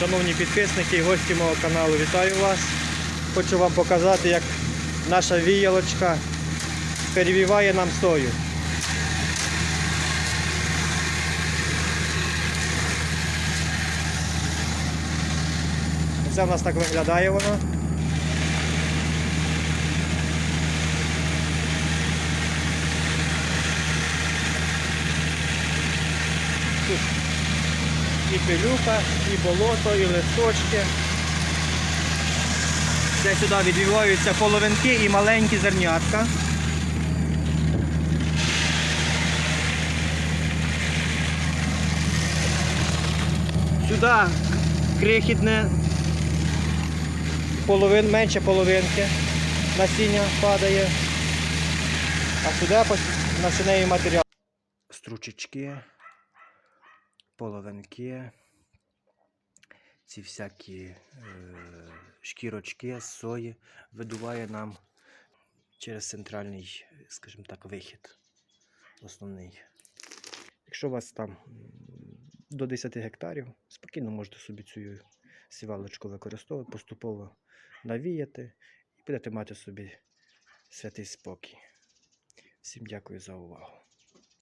Шановні підписники і гості мого каналу, вітаю вас. Хочу вам показати, як наша віялочка перевіває нам сою. Це в нас так виглядає воно. Тут і пилюка, і болото, і листочки. Це сюди відвіваються половинки і маленькі зернятка. Сюди крихітне половин, менше половинки насіння падає, а сюди насінневий матеріал. Стручечки, половинки, ці всякі е, шкірочки сої видуває нам через центральний, скажімо так, вихід основний. Якщо у вас там до 10 гектарів, спокійно можете собі цю сівалочку використовувати, поступово навіяти і будете мати собі святий спокій. Всім дякую за увагу.